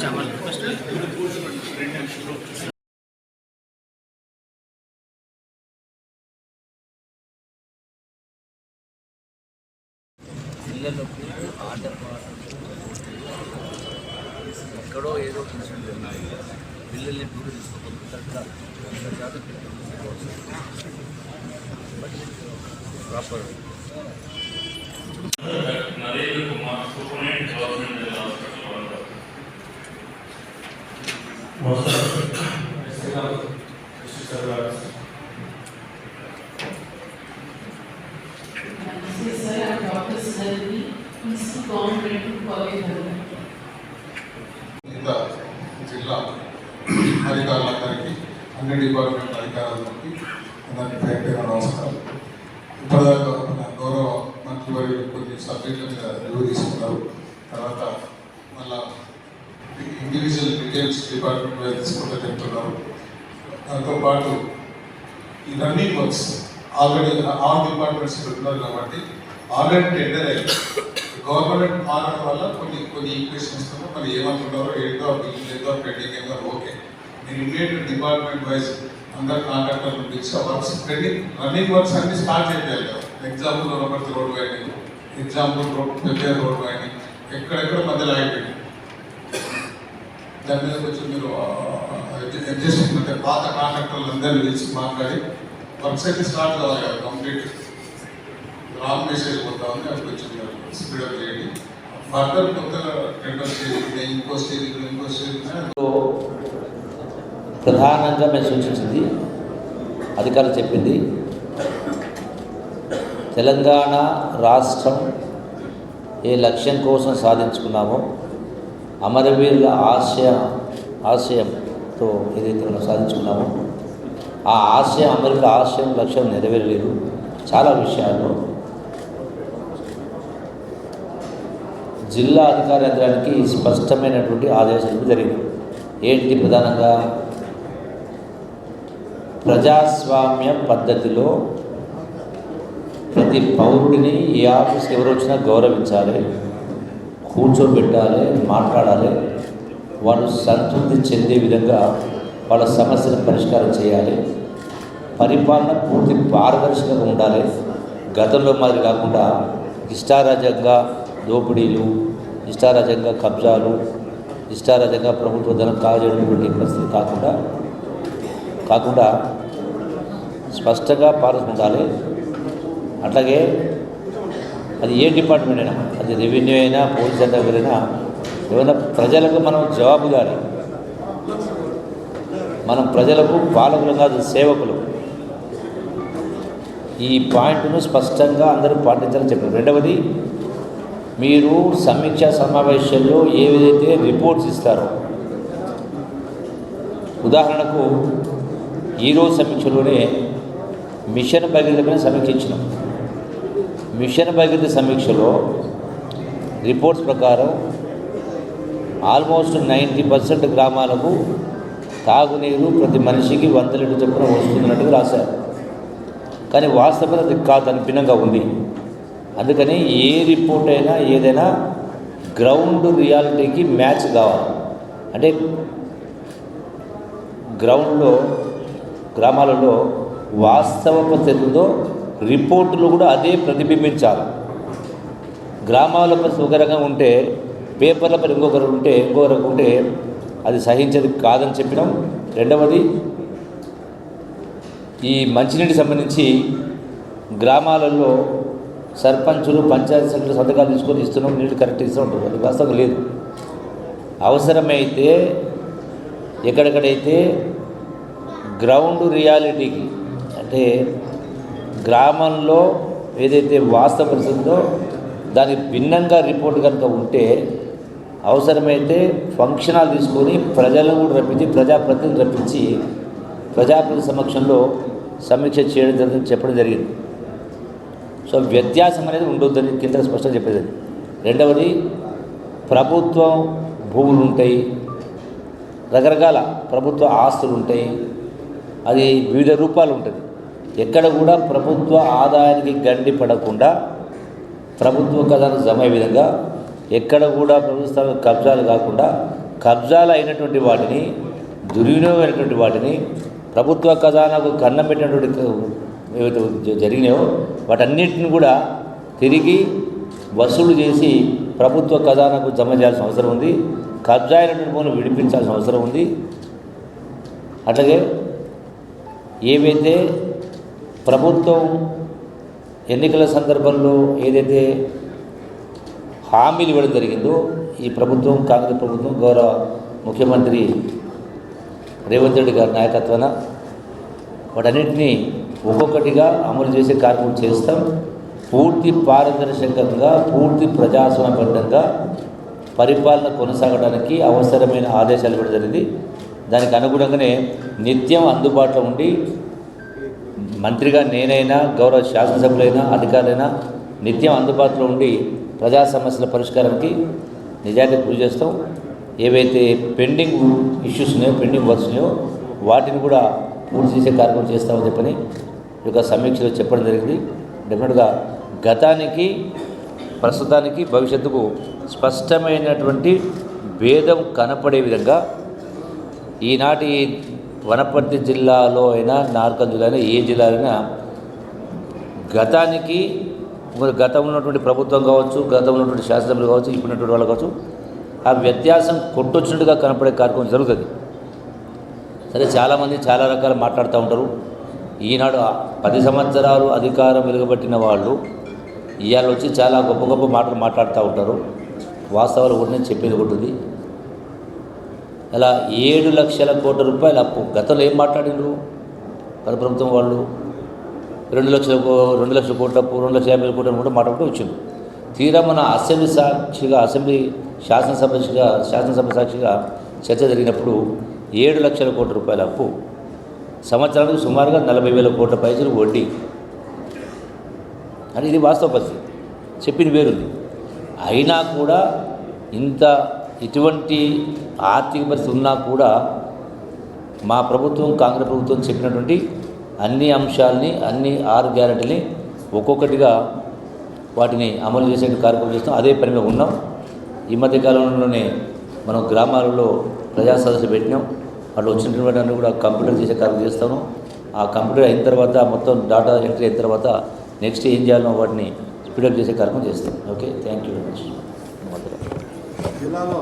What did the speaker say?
জামাল ఏదో ఇన్సిడెంట్ ఉన్నాయి పిల్లల్ని టూర్ తీసుకోకపోతే కరెక్ట్గా వంద శాతం but proper Narendra Kumar superintendent government hospital Warangal Namaste sir, I am Dr. Sundarani, Principal Government College, Dharamai. అధికారులందరికీ అన్ని డిపార్ట్మెంట్ అధికారులకి అందరికీ పేరు పేరు నమస్కారం ఇప్పటిదాకా మన గౌరవ మంత్రివర్యులు కొన్ని సబ్జెక్టుల మీద రివ్యూ తీసుకున్నారు. తర్వాత మళ్ళా ఇండివిజువల్ డీటెయిల్స్ డిపార్ట్మెంట్ మీద తీసుకుంటూ చెప్తున్నారు. దాంతోపాటు ఈ running works already all departments ఉన్నారు కాబట్టి ఆల్రెడీ టెండర్ అయ్యి గవర్నమెంట్ మారడం వల్ల కొన్ని కొన్ని ఈక్వేషన్స్ మరి ఏమంటున్నారో ఏంటో ఏదో పెండింగ్ ఏదో ఓకే. మీరు డిపార్ట్మెంట్ వైజ్ అందరు కాంట్రాక్టర్లు పిలిచి వర్క్స్ పెండింగ్ రన్నింగ్ వర్క్స్ అన్ని స్టార్ట్ చేయాలి కదా. ఎగ్జాంపుల్ వనపర్తి రోడ్ కానీ ఎగ్జాంపుల్ రోడ్ పెద్ద రోడ్ కానీ ఎక్కడెక్కడ మధ్యలో ఆగిపోయింది. దాని మీద కొంచెం మీరు అడ్జస్ట్మెంట్ పాత కాంట్రాక్టర్లు అందరినీ పిలిచి మాట్లాడి వర్క్స్ అయితే స్టార్ట్ కావాలి కదా కంప్లీట్ రాంగ్ మెసేజ్ పోతా ఉంది అది కొంచెం స్పీడప్ చేయండి. ఫర్దర్ కొత్త టెండర్ స్టేజ్ ఇంకో స్టేజ్ ఇంకో స్టేజ్ ప్రధానంగా మేము సూచించింది అధికారులు చెప్పింది తెలంగాణ రాష్ట్రం ఏ లక్ష్యం కోసం సాధించుకున్నామో అమరవీరుల ఆశయ ఆశయంతో ఏదైతే మనం సాధించుకున్నామో ఆ ఆశయం అమరుల ఆశయం లక్ష్యం నెరవేరలేదు. చాలా విషయాల్లో జిల్లా అధికార యంత్రానికి స్పష్టమైనటువంటి ఆదేశాలు జరిగింది ఏంటి ప్రధానంగా? ప్రజాస్వామ్య పద్ధతిలో ప్రతి పౌరుడిని ఏ ఆఫీస్ ఎవరు వచ్చినా గౌరవించాలి కూర్చోబెట్టాలి మాట్లాడాలి. వాళ్ళు సంతృప్తి చెందే విధంగా వాళ్ళ సమస్యను పరిష్కారం చేయాలి. పరిపాలన పూర్తి పారదర్శకంగా ఉండాలి. గతంలో మాదిరి కాకుండా ఇష్టారాజ్యంగా దోపిడీలు ఇష్టారాజ్యంగా కబ్జాలు ఇష్టారాజ్యంగా ప్రభుత్వ ధనం కాజేటువంటి పరిస్థితి కాకుండా కాకుండా స్పష్టంగా పాలసీ ఉండాలి. అట్లాగే అది ఏ డిపార్ట్మెంట్ అయినా అది రెవెన్యూ అయినా పోలీస్ అయినా ఏమైనా ప్రజలకు మనం జవాబుదారి. మనం ప్రజలకు పాలకులు కాదు సేవకులు. ఈ పాయింట్ను స్పష్టంగా అందరూ పాటించాలని చెప్పారు. రెండవది మీరు సమీక్షా సమావేశాల్లో ఏదైతే రిపోర్ట్స్ ఇస్తారో ఉదాహరణకు ఈరోజు సమీక్షలోనే మిషన్ భగీరథమైన సమీక్షించినాం. మిషన్ భగీరథ సమీక్షలో రిపోర్ట్స్ ప్రకారం ఆల్మోస్ట్ నైంటీ పర్సెంట్ గ్రామాలకు తాగునీరు ప్రతి మనిషికి వంద లీటర్ చొప్పున వస్తున్నట్టుగా రాశారు. కానీ వాస్తవం అది కాదని భిన్నంగా ఉంది. అందుకని ఏ రిపోర్ట్ అయినా ఏదైనా గ్రౌండ్ రియాలిటీకి మ్యాచ్ కావాలి. అంటే గ్రౌండ్లో గ్రామాలలో వాస్తవ పరిస్థితుల్లో రిపోర్టులు కూడా అదే ప్రతిబింబించాలి. గ్రామాల పరిస్థితి ఒక రకంగా ఉంటే పేపర్ల పరి ఇంకొకరు ఉంటే ఇంకో రకం ఉంటే అది సహించేది కాదని చెప్పినాం రెండవది ఈ మంచినీటికి సంబంధించి గ్రామాలలో సర్పంచులు పంచాయతీ సభ్యులు సంతకాలు తీసుకొని ఇస్తున్నాం నీళ్ళు కరెక్ట్ ఇస్తూ ఉంటారు అది వాస్తవం లేదు. అవసరమైతే ఎక్కడెక్కడైతే గ్రౌండ్ రియాలిటీకి అంటే గ్రామంలో ఏదైతే వాస్తవ పరిస్థితుందో దానికి భిన్నంగా రిపోర్ట్ కనుక ఉంటే అవసరమైతే ఫంక్షనాలు తీసుకొని ప్రజలను కూడా రప్పించి ప్రజాప్రతినిధులు రప్పించి ప్రజాప్రతి సమక్షంలో సమీక్ష చేయడం జరిగింది చెప్పడం జరిగింది. సో వ్యత్యాసం అనేది ఉండొద్దని కింద స్పష్టంగా చెప్పేది రెండవది ప్రభుత్వం భూములు ఉంటాయి రకరకాల ప్రభుత్వ ఆస్తులు ఉంటాయి అది వివిధ రూపాలు ఉంటుంది. ఎక్కడ కూడా ప్రభుత్వ ఆదాయానికి గండి పడకుండా ప్రభుత్వ ఖజాను జమ అయ్యే విధంగా ఎక్కడ కూడా ప్రభుత్వ కబ్జాలు కాకుండా కబ్జాలు అయినటువంటి వాటిని దుర్వినియోగమైనటువంటి వాటిని ప్రభుత్వ ఖజానాకు కన్నం పెట్టినటువంటి ఏవైతే జరిగినాయో వాటన్నిటిని కూడా తిరిగి వసూలు చేసి ప్రభుత్వ ఖజానాకు జమ చేయాల్సిన అవసరం ఉంది. కబ్జా అయినటువంటి భూములు విడిపించాల్సిన అవసరం ఉంది. అట్లాగే ఏవైతే ప్రభుత్వం ఎన్నికల సందర్భంలో ఏదైతే హామీలు ఇవ్వడం జరిగిందో ఈ ప్రభుత్వం కాంగ్రెస్ ప్రభుత్వం గౌరవ ముఖ్యమంత్రి రేవంత్ రెడ్డి గారి నాయకత్వాన వాటన్నింటినీ ఒక్కొక్కటిగా అమలు చేసే కార్యక్రమం చేస్తాం. పూర్తి పారదర్శకంగా పూర్తి ప్రజాస్వామ్యబద్ధంగా పరిపాలన కొనసాగడానికి అవసరమైన ఆదేశాలు ఇవ్వడం జరిగింది. దానికి అనుగుణంగానే నిత్యం అందుబాటులో ఉండి మంత్రిగా నేనైనా గౌరవ శాసనసభ్యులైనా అధికారులైనా నిత్యం అందుబాటులో ఉండి ప్రజా సమస్యల పరిష్కారానికి నిజానికి కృషి చేస్తాం. ఏవైతే పెండింగ్ ఇష్యూస్ ఉన్నాయో పెండింగ్ వర్క్స్ ఉన్నాయో వాటిని కూడా పూర్తి చేసే కార్యక్రమం చేస్తామని చెప్పని ఈ యొక్క సమీక్షలో చెప్పడం జరిగింది. డెఫినెట్గా గతానికి ప్రస్తుతానికి భవిష్యత్తుకు స్పష్టమైనటువంటి భేదం కనపడే విధంగా ఈనాటి వనపర్తి జిల్లాలో అయినా నార్కల్ జిల్లా అయినా ఏ జిల్లాలైనా అయినా గతానికి మరి గతంలో ఉన్నటువంటి ప్రభుత్వం కావచ్చు గతంలో ఉన్నటువంటి శాసనసభ్యులు కావచ్చు ఇప్పుడున్నటువంటి వాళ్ళు కావచ్చు ఆ వ్యత్యాసం కొట్టొచ్చినట్టుగా కనపడే కార్యక్రమం జరుగుతుంది. సరే చాలామంది చాలా రకాలు మాట్లాడుతూ ఉంటారు. ఈనాడు పది సంవత్సరాలు అధికారం వెలుగబట్టిన వాళ్ళు ఇవాళ వచ్చి చాలా గొప్ప గొప్ప మాటలు మాట్లాడుతూ ఉంటారు. వాస్తవాలు కూడా నేను చెప్పేది ఉంటుంది ఇలా ఏడు లక్షల కోట్ల రూపాయల అప్పు. గతంలో ఏం మాట్లాడిండ్రు? మన ప్రభుత్వం వాళ్ళు రెండు లక్షల కో- రెండు లక్షల కోట్ల అప్పు రెండు లక్షల యాభై కోట్ల కూడా మాట్లాడుతూ వచ్చింది. తీరా మన అసెంబ్లీ సాక్షిగా అసెంబ్లీ శాసనసభ సాక్షిగా శాసనసభ సాక్షిగా చర్చ జరిగినప్పుడు ఏడు లక్షల కోట్ల రూపాయల అప్పు. సంవత్సరానికి సుమారుగా నలభై వేల కోట్ల పైసలు వడ్డీ. అని ఇది వాస్తవ పరిస్థితి. చెప్పింది వేరుంది. అయినా కూడా ఇంత ఇటువంటి ఆర్థిక పరిస్థితి ఉన్నా కూడా మా ప్రభుత్వం కాంగ్రెస్ ప్రభుత్వం చెప్పినటువంటి అన్ని అంశాలని అన్ని ఆరు గ్యారెంటీని ఒక్కొక్కటిగా వాటిని అమలు చేసే కార్యక్రమం చేస్తాం అదే పని మీద ఉన్నాం. ఈ మధ్య కాలంలోనే మనం గ్రామాలలో ప్రజా సదస్సు పెట్టినాం. వాళ్ళు వచ్చినటువంటి అన్ని కూడా కంప్యూటర్ చేసే కార్యక్రమం చేస్తాను ఆ కంప్యూటర్ అయిన తర్వాత మొత్తం డాటా ఎంట్రీ అయిన తర్వాత నెక్స్ట్ ఏం చేయాలో వాటిని స్పీడప్ చేసే కార్యక్రమం చేస్తాం. Okay? Thank you very much. జిల్లాలో